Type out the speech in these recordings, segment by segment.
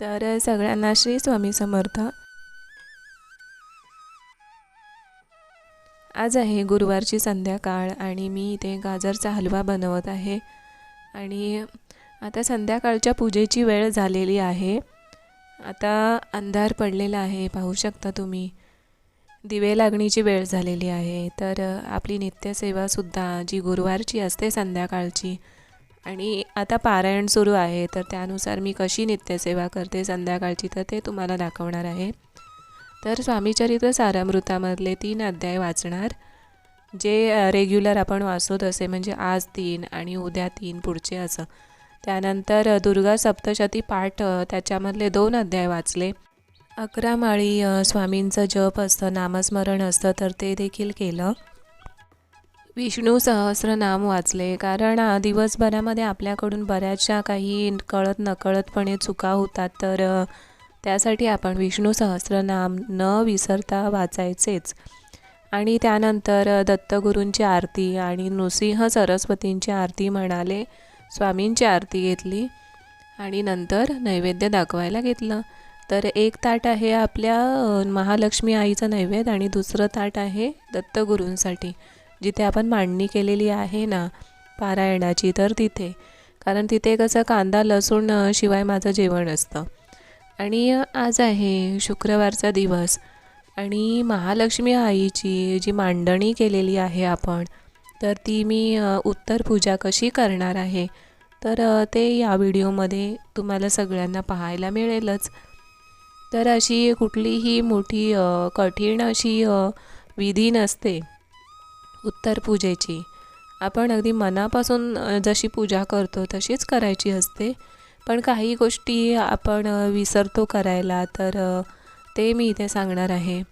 तर सगळ्यांना श्री स्वामी समर्थ. आज आहे गुरुवारची संध्याकाळ आणि मी इथे गाजरचा हलवा बनवत आहे. आणि आता संध्याकाळच्या पूजेची वेळ झालेली आहे. आता अंधार पडलेला आहे पाहू शकता तुम्ही. दिवे लागणीची वेळ झालेली आहे. तर आपली नित्यसेवासुद्धा जी गुरुवारची असते संध्याकाळची आणि आता पारायण सुरू आहे तर त्यानुसार मी कशी नित्यसेवा करते संध्याकाळची तर ते तुम्हाला दाखवणार आहे. तर स्वामीचरित्र सारामृतामधले तीन अध्याय वाचणार. जे रेग्युलर आपण वाचतो तसे म्हणजे आज तीन आणि उद्या तीन पुढचे असं. त्यानंतर दुर्गा सप्तशती पाठ त्याच्यामधले दोन अध्याय वाचले. अकरा माळी स्वामींचं जप असतं नामस्मरण असतं तर ते देखील केलं. विष्णू सहस्रनाम वाचले. कारण दिवसभरामध्ये आपल्याकडून बऱ्याचशा काही कळत नकळतपणे चुका होतात. तर त्यासाठी आपण विष्णू सहस्रनाम न विसरता वाचायचेच. आणि त्यानंतर दत्तगुरूंची आरती आणि नृसिंह सरस्वतींची आरती म्हणाले स्वामींची आरती घेतली आणि नंतर नैवेद्य दाखवायला घेतलं. तर एक ताट आहे आपल्या महालक्ष्मी आईचं नैवेद्य आणि दुसरं ताट आहे दत्तगुरूंसाठी. जिथे आपण मांडणी केलेली आहे ना पारायणाची तर तिथे. कारण तिथे कसं कांदा लसूण शिवाय माझं जेवण असतं. आणि आज आहे शुक्रवारचा दिवस. आणि महालक्ष्मी आईची जी मांडणी केलेली आहे आपण तर ती मी उत्तर पूजा कशी करणार आहे? तर ते या व्हिडिओमध्ये तुम्हाला सगळ्यांना पाहायला मिळेलच. तर अशी कुठलीही मोठी कठीण अशी विधी नसते. उत्तर पूजेची. आपण अगदी मनापासून जशी पूजा करतो तशीच करायची असते. पण काही गोष्टी आपण विसरतो करायला तर ते मी इथे सांगणार आहे.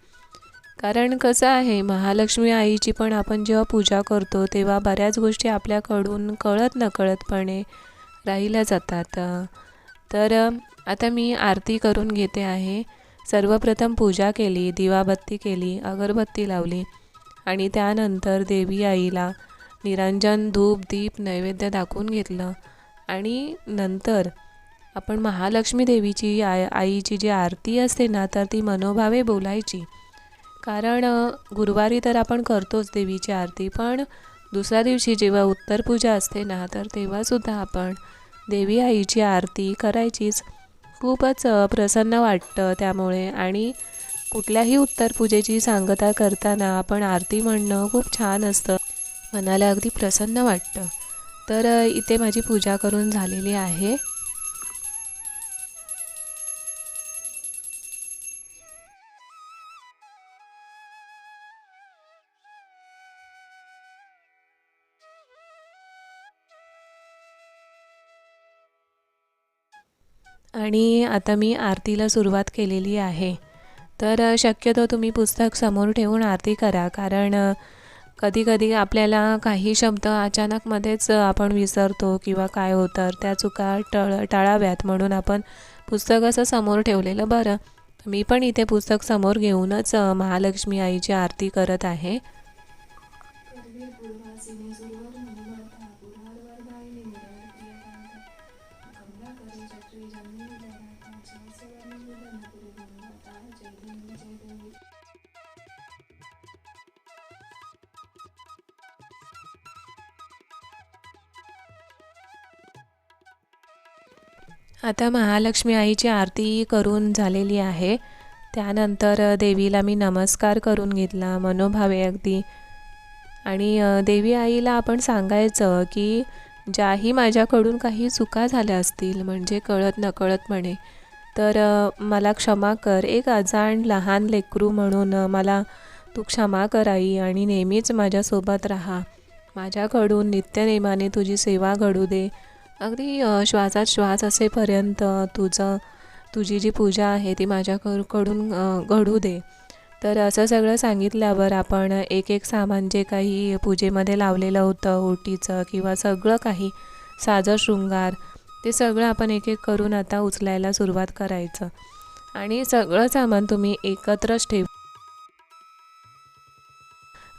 कारण कसं आहे महालक्ष्मी आईची पण आपण जेव्हा पूजा करतो तेव्हा बऱ्याच गोष्टी आपल्याकडून कळत नकळतपणे राहिल्या जातात. तर आता मी आरती करून घेते आहे. सर्वप्रथम पूजा केली दिवाबत्ती केली अगरबत्ती लावली. आणि त्यानंतर देवी आईला निरंजन धूप दीप नैवेद्य दाखवून घेतलं. आणि नंतर आपण महालक्ष्मी देवीची आय आईची जी आरती असते ना तर ती मनोभावे बोलायची. कारण गुरुवारी तर आपण करतोच देवीची आरती पण दुसऱ्या दिवशी जेव्हा उत्तर पूजा असते ना तर तेव्हासुद्धा आपण देवी आईची आरती करायचीच. खूपच प्रसन्न वाटतं त्यामुळे. आणि कुठल्याही उत्तर पूजेची सांगता करताना आपण आरती म्हणणं खूप छान असतं. मनाला अगदी प्रसन्न वाटतं. तर इथे माझी पूजा करून झालेली आहे. आणि आता मी आरतीला सुरुवात केलेली आहे. तर शक्यतो तुम्ही पुस्तक समोर ठेवून आरती करा. कारण कधीकधी आपल्याला काही शब्द अचानकमध्येच आपण विसरतो किंवा काय होतं त्या चुका टळ टाळाव्यात म्हणून आपण पुस्तक असं समोर ठेवलेलं बरं. मी पण इथे पुस्तक समोर घेऊनच महालक्ष्मी आईची आरती करत आहे. आता महालक्ष्मी आईची आरती करून झालेली आहे. त्यानंतर देवीला मी नमस्कार करून घेतला मनोभावे अगदी. आणि देवी आईला आपण सांगायचं की ज्याही माझ्याकडून काही चुका झाल्या असतील म्हणजे कळत नकळतपणे तर मला क्षमा कर. एक अजाण लहान लेकरू म्हणून मला तू क्षमा कर आई आणि नेहमीच माझ्यासोबत राहा. माझ्याकडून नित्यनेमाने तुझी सेवा घडू दे. अगदी श्वासात श्वास असेपर्यंत तुझं तुझी जी पूजा आहे ती माझ्याकडून घडू दे. तर असं सगळं सांगितल्यावर आपण एक एक सामान जे काही पूजेमध्ये लावलेलं होतं ओटीचं किंवा सगळं काही साजं शृंगार ते सगळं आपण एक एक करून आता उचलायला सुरुवात करायचं. आणि सगळं सामान तुम्ही एकत्रच ठेव.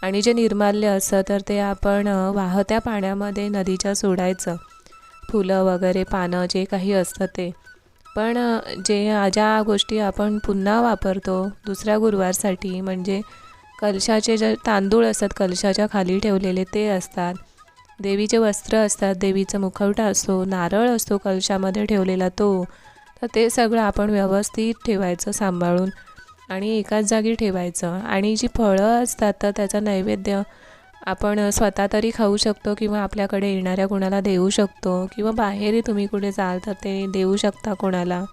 आणि जे निर्माल्य असतं तर ते आपण वाहत्या पाण्यामध्ये नदीच्या सोडायचं. फुलं वगैरे पानं जे काही असतं ते. पण जे ज्या गोष्टी आपण पुन्हा वापरतो दुसऱ्या गुरुवारसाठी म्हणजे कलशाचे जे तांदूळ असतात कलशाच्या खाली ठेवलेले ते असतात. देवीचे वस्त्र असतात देवीचा मुखवटा असतो नारळ असतो कलशामध्ये ठेवलेला तो. तर ते सगळं आपण व्यवस्थित ठेवायचं सांभाळून आणि एकाच जागी ठेवायचं. आणि जी फळं असतात तर त्याचा नैवेद्य आपण स्वतः तरी खाऊ शकतो किंवा आपल्याकडे येणाऱ्या कोणाला देऊ शकतो किंवा बाहेरही तुम्ही कुठे जाल तर ते देऊ शकता कोणाला.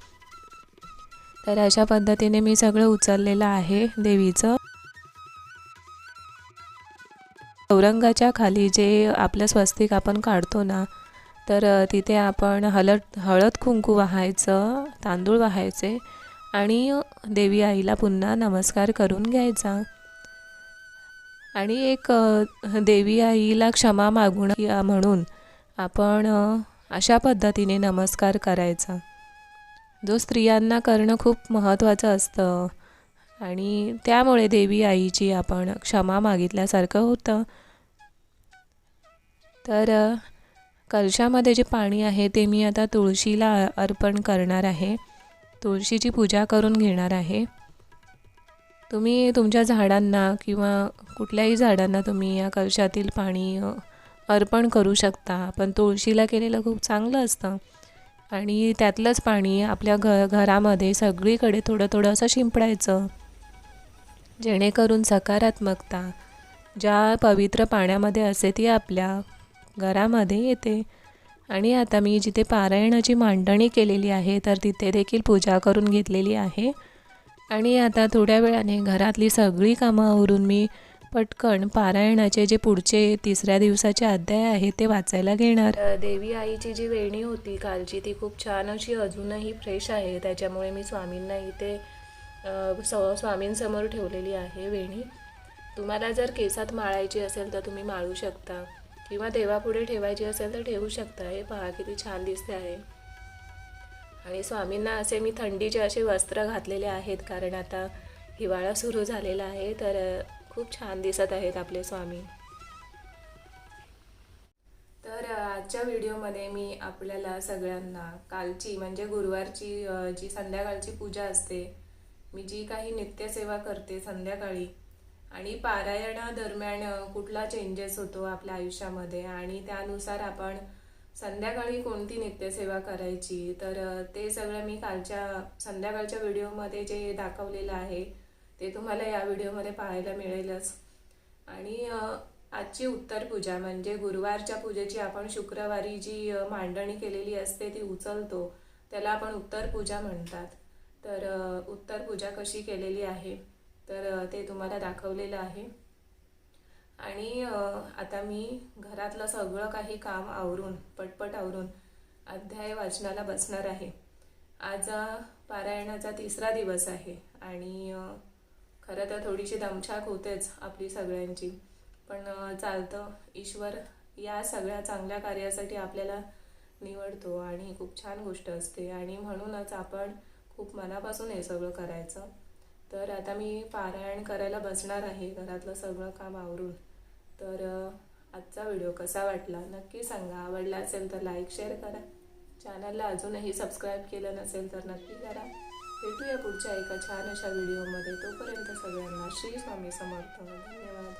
तर अशा पद्धतीने मी सगळं उचललेलं आहे देवीचं. चौरंगाच्या खाली जे आपलं स्वस्तिक आपण काढतो ना तर तिथे आपण हलद हळद कुंकू वाहायचं तांदूळ वाहायचे आणि देवी आईला पुन्हा नमस्कार करून घ्यायचा. आणि एक देवी आईला क्षमा मागून या म्हणून आपण अशा पद्धतीने नमस्कार करायचा. जो स्त्रियांना करणं खूप महत्त्वाचं असतं आणि त्यामुळे देवी आईची आपण क्षमा मागितल्यासारखं होतं. तर कलशामध्ये जे पाणी आहे ते मी आता तुळशीला अर्पण करणार आहे. तुळशीची पूजा करून घेणार आहे. तुम्ही तुमच्या झाडांना किंवा कुठल्याही झाडांना तुम्ही या कलशातील पाणी अर्पण करू शकता. पण तुळशीला केलेलं खूप चांगलं असतं. आणि त्यातलंच पाणी आपल्या घ घरामध्ये सगळीकडे थोडं थोडं असं शिंपडायचं. जेणेकरून सकारात्मकता ज्या पवित्र पाण्यामध्ये असते ती आपल्या घरामध्ये येते. आणि आता मी जिथे पारायणाची मांडणी केलेली आहे तर तिथे देखील पूजा करून घेतलेली आहे. आणि आता थोड्या वेळाने घरातली सगळी कामं आवरून मी पटकन पारायणाचे जे पुढचे तिसऱ्या दिवसाचे अध्याय आहे ते वाचायला घेणार. देवी आईची जी वेणी होती कालची ती खूप छान अशी अजूनही फ्रेश आहे. त्याच्यामुळे मी स्वामींना इथे स स्वामींसमोर ठेवलेली आहे वेणी. तुम्हाला जर केसात माळायची असेल तर तुम्ही माळू शकता. किंवा देवापुढे ठेवायची असेल तर ठेवू शकता. हे पहा किती छान दिसते आहे. आणि स्वामींना असे मी थंडीचे असे वस्त्र घातलेले आहेत कारण आता हिवाळा सुरू झालेला आहे तर खूप छान दिसत आहेत आपले स्वामी. तर आजच्या व्हिडिओमध्ये मी आपल्याला सगळ्यांना कालची म्हणजे गुरुवारची जी संध्याकाळची पूजा असते मी जी काही नित्यसेवा करते संध्याकाळी आणि पारायणादरम्यान कुठला चेंजेस होतो आपल्या आयुष्यामध्ये आणि त्यानुसार आपण संध्याकाळी कोणती नित्यसेवा करायची? तर ते सगळं मी कालच्या संध्याकाळच्या व्हिडिओमध्ये जे दाखवलेलं आहे ते तुम्हाला या व्हिडिओमध्ये पाहायला मिळेलच. आणि आजची उत्तर पूजा म्हणजे गुरुवारच्या पूजेची आपण शुक्रवारी जी मांडणी केलेली असते ती उचलतो. त्याला आपण उत्तर पूजा म्हणतात. तर उत्तर पूजा कशी केलेली आहे? तर ते तुम्हाला दाखवलेलं आहे. आणि आता मी घरातलं सगळं काही काम आवरून पटपट आवरून अध्याय वाचनाला बसणार आहे. आज पारायणाचा तिसरा दिवस आहे आणि खरं तर थोडीशी दमछाक होतेच आपली सगळ्यांची. पण चालतं ईश्वर या सगळ्या चांगल्या कार्यासाठी आपल्याला निवडतो आणि खूप छान गोष्ट असते. आणि म्हणूनच आपण खूप मनापासून हे सगळं करायचं. तर आता मी पारायण करायला बसणार आहे घरातलं सगळं काम आवरून. तर आजचा व्हिडिओ कसा वाटला नक्की सांगा. आवडला असेल तर लाईक शेअर करा. चॅनलला अजूनही सबस्क्राईब केलं नसेल तर नक्की करा. भेटूया पुढच्या एका छान अशा व्हिडिओमध्ये. तोपर्यंत सगळ्यांना श्री स्वामी समर्थ. धन्यवाद.